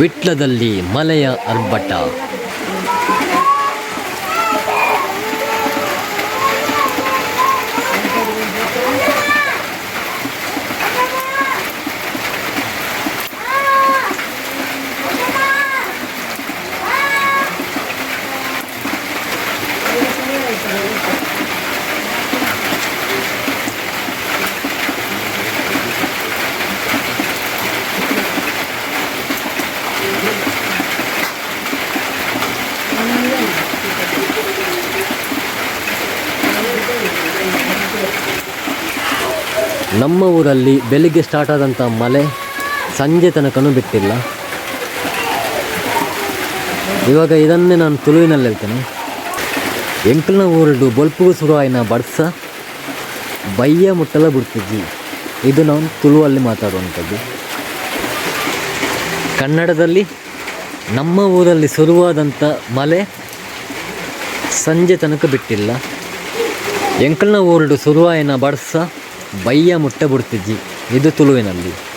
ವಿಟ್ಲದಲ್ಲಿ ಮಲೆಯ ಅರ್ಭಟ. ನಮ್ಮ ಊರಲ್ಲಿ ಬೆಳಿಗ್ಗೆ ಸ್ಟಾರ್ಟ್ ಆದಂಥ ಮಳೆ ಸಂಜೆ ತನಕನೂ ಬಿಟ್ಟಿಲ್ಲ. ಇವಾಗ ಇದನ್ನೇ ನಾನು ತುಳುವಿನಲ್ಲಿ ಹೇಳ್ತೇನೆ. ಎಂಕಲ್ನ ಊರಡು ಬೊಲ್ಪುಗು ಶುರುವಾಯಿನ ಬಡ್ಸ ಬಯ್ಯ ಮುಟ್ಟಲ ಬಿಡ್ತಿದ್ವಿ ಇದು ನಾವು ತುಳುವಲ್ಲಿ ಮಾತಾಡುವಂಥದ್ದು. ಕನ್ನಡದಲ್ಲಿ ನಮ್ಮ ಊರಲ್ಲಿ ಶುರುವಾದಂಥ ಮಳೆ ಸಂಜೆ ತನಕ ಬಿಟ್ಟಿಲ್ಲ. ಎಂಕಲ್ನ ಊರಡು ಶುರುವಾಯಿನ ಬಡ್ಸ ಬಯ್ಯ ಮುಟ್ಟ ಬಿಡ್ತಿದ್ವಿ ಇದು ತುಳುವಿನಲ್ಲಿ.